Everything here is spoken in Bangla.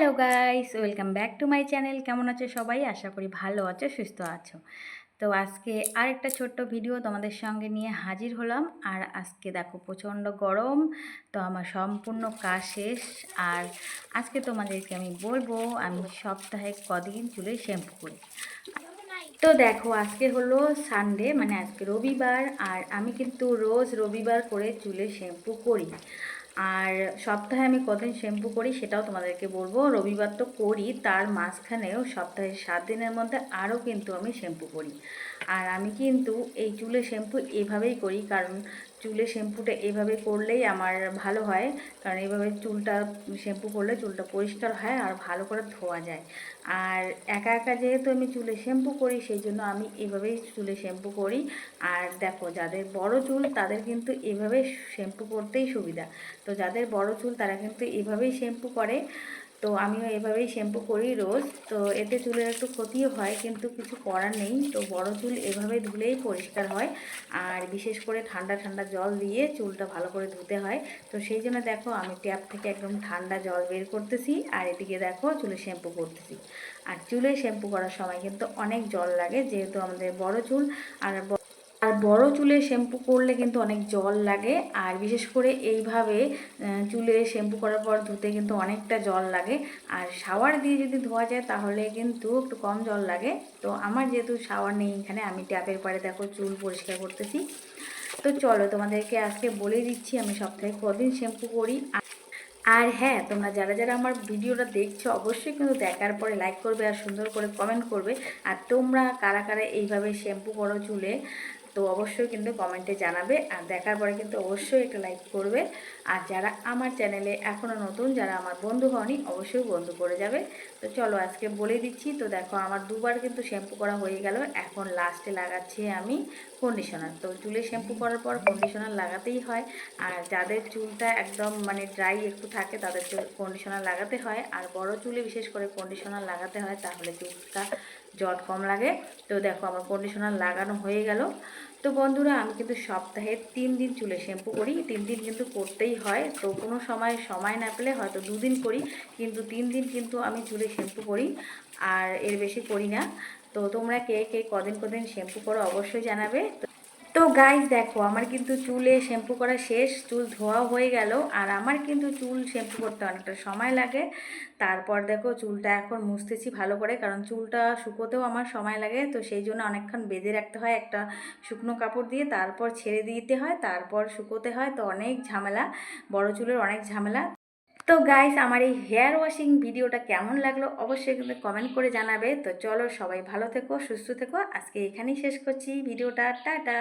Hello guys welcome back to my channel কেমন আছো সবাই? আশা করি ভালো আছো, সুস্থ আছো। তো আজকে আরেকটা ছোট্ট ভিডিও তোমাদের সঙ্গে নিয়ে হাজির হলাম। আর আজকে দেখো প্রচণ্ড গরম, তো আমার সম্পূর্ণ কাজ শেষ। আর আজকে তোমাদেরকে আমি বলব, আমি সপ্তাহে কদিন চুলে শ্যাম্পু করি। তো দেখো আজকে হলো সানডে মানে আজকে রবিবার। আর আমি কিন্তু রোজ রবিবার করে চুলে শ্যাম্পু করি। আর সপ্তাহে আমি কদিন শ্যাম্পু করি সেটাও তোমাদেরকে বলব। রবিবার তো করি, তার মাঝখানেও সপ্তাহে সাত দিনের মধ্যে আরও কিন্তু আমি শ্যাম্পু করি। আর আমি কিন্তু এই চুলে শ্যাম্পু এভাবেই করি, কারণ চুলে শ্যাম্পুটা এভাবে করলেই আমার ভালো হয়। কারণ এইভাবে চুলটা, শ্যাম্পু করলে চুলটা পরিষ্কার হয় আর ভালো করে ধোয়া যায়। আর একা একা যেহেতু আমি চুলে শ্যাম্পু করি সেই জন্য আমি এভাবেই চুলে শ্যাম্পু করি। আর দেখো, যাদের বড় চুল, তাদের কিন্তু এভাবে শ্যাম্পু করতেই সুবিধা। তো যাদের বড় চুল, তারা কিন্তু এভাবেই শ্যাম্পু করে। তো আমিও এভাবেই শ্যাম্পু করি রোজ। তো এতে চুলের একটু ক্ষতিও হয়, কিন্তু কিছু করার নেই। তো বড় চুল এভাবে ধুলেই পরিষ্কার হয়। আর বিশেষ করে ঠান্ডা ঠান্ডা জল দিয়ে চুলটা ভালো করে ধুতে হয়। তো সেই জন্য দেখো, আমি ট্যাপ থেকে একদম ঠান্ডা জল বের করতেছি আর এদিকে দেখো চুলে শ্যাম্পু করতেছি। আর চুলে শ্যাম্পু করার সময় কিন্তু অনেক জল লাগে, যেহেতু আমাদের বড় চুল আর বড় চুলে শ্যাম্পু করলে কিন্তু অনেক জল লাগে। আর বিশেষ করে এইভাবে চুলে শ্যাম্পু করার পর ধুতে কিন্তু অনেকটা জল লাগে। আর শাওয়ার দিয়ে যদি ধোয়া যায় তাহলে কিন্তু একটু কম জল লাগে। তো আমার যেহেতু শাওয়ার নেই এখানে, আমি ট্যাপের পরে দেখো চুল পরিষ্কার করতেছি। তো চলো তোমাদেরকে আজকে বলে দিচ্ছি, আমি সপ্তাহে কদিন শ্যাম্পু করি। আর হ্যাঁ তোমরা যারা যারা আমার ভিডিওটা দেখছ, অবশ্যই কিন্তু দেখার পরে লাইক করবে আর সুন্দর করে কমেন্ট করবে। আর তোমরা কারা কারা এইভাবে শ্যাম্পু করো চুলে তো অবশ্যই কিন্তু কমেন্টে জানাবে আর দেখার পরে কিন্তু অবশ্যই একটা লাইক করবে। আর যারা আমার চ্যানেলে এখনও নতুন, যারা আমার বন্ধু হয়নি অবশ্যই বন্ধু করে যাবে। তো চলো আজকে বলে দিচ্ছি, তো দেখো আমার দুবার কিন্তু শ্যাম্পু করা হয়ে গেল। এখন লাস্টে লাগাচ্ছি আমি কন্ডিশনার তো চুলে শ্যাম্পু করার পর কন্ডিশনার লাগাতেই হয়। আর যাদের চুলটা একদম মানে ড্রাই একটু থাকে, তাদের কন্ডিশনার লাগাতে হয়। আর বড় চুলে বিশেষ করে কন্ডিশনার লাগাতে হয়, তাহলে চুলটা জট কম লাগে। তো দেখো আমার কন্ডিশনার লাগানো হয়ে গেল। তো বন্ধুরা, আমি কিন্তু সপ্তাহে তিন দিন চুলে শ্যাম্পু করি। তিন দিন কিন্তু করতেই হয়। তো কোনো সময় সময় না পেলে হয়তো দুদিন করি, কিন্তু তিন দিন কিন্তু আমি চুলে শ্যাম্পু করি। আর এর বেশি করি না। তো তোমরা কে কে কদিন কদিন শ্যাম্পু করো অবশ্যই জানাবে। তো গাইজ দেখো, আমার কিন্তু চুলে শ্যাম্পু করা শেষ, চুল ধোয়া হয়ে গেল, আর আমার কিন্তু চুল শ্যাম্পু করতে অনেকটা সময় লাগে। তারপর দেখো, চুলটা এখন মুছতেছি ভালো করে, কারণ চুলটা শুকোতেও আমার সময় লাগে, তো সেই জন্য অনেকক্ষণ বেঁধে রাখতে হয় একটা শুকনো কাপড় দিয়ে, তারপর ছেড়ে দিতে হয়, তারপর শুকোতে হয়, তো অনেক ঝামেলা, বড় চুলের অনেক ঝামেলা। তো গাইস আমার এই হেয়ার ওয়াশিং ভিডিওটা কেমন লাগল অবশ্যই কিন্তু কমেন্ট করে জানাবে। তো চলো সবাই ভালো থেকো, সুস্থ থেকো। আজকে এখানেই শেষ করছি। ভিডিওটা টাটা!